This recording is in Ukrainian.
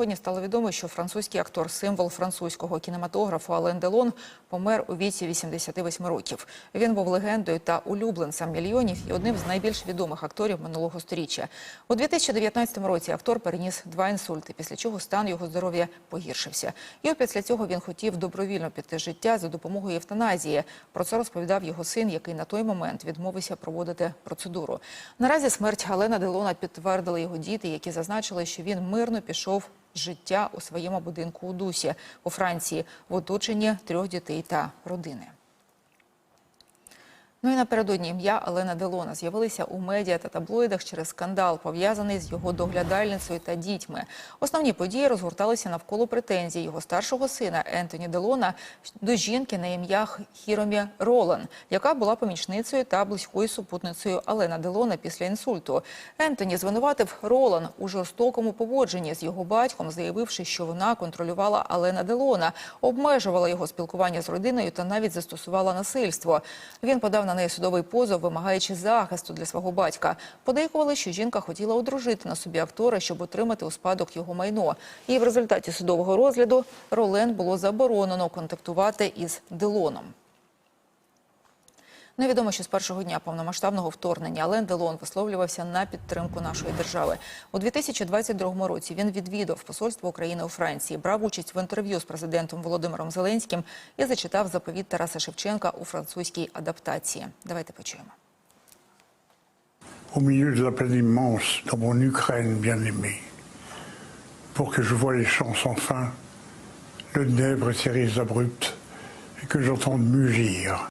сьогодні стало відомо, що французький актор, символ французького кінематографу Ален Делон помер у віці 88 років. Він був легендою та улюбленцем мільйонів і одним з найбільш відомих акторів минулого сторіччя. У 2019 році актор переніс два інсульти, після чого стан його здоров'я погіршився. І після цього він хотів добровільно піти життя за допомогою евтаназії. Про це розповідав його син, який на той момент відмовився проводити процедуру. Наразі смерть Алена Делона підтвердили його діти, які зазначили, що він мирно пішов життя у своєму будинку у Дусі у Франції в оточенні трьох дітей та родини. Ну і напередодні ім'я Алена Делона з'явилися у медіа та таблоїдах через скандал, пов'язаний з його доглядальницею та дітьми. Основні події розгорталися навколо претензій його старшого сина Ентоні Делона до жінки на ім'я Хіромі Ролан, яка була помічницею та близькою супутницею Алена Делона після інсульту. Ентоні звинуватив Ролан у жорстокому поводженні з його батьком, заявивши, що вона контролювала Алена Делона, обмежувала його спілкування з родиною та навіть застосувала насильство. Він подав на неї судовий позов, вимагаючи захисту для свого батька. Подейкували, що жінка хотіла одружити на собі актора, щоб отримати у спадок його майно. І в результаті судового розгляду Ролен було заборонено контактувати із Делоном. Невідомо, що з першого дня повномасштабного вторгнення Ален Делон висловлювався на підтримку нашої держави. У 2022 році він відвідав посольство України у Франції, брав участь в інтерв'ю з президентом Володимиром Зеленським і зачитав заповіт Тараса Шевченка у французькій адаптації. Давайте почуємо. au milieu de la plaine immense, dans mon Ukraine bien-aimée, pour que je voie les champs sans fin, le Dnèbre et ses abruptes, et que j'entende mugir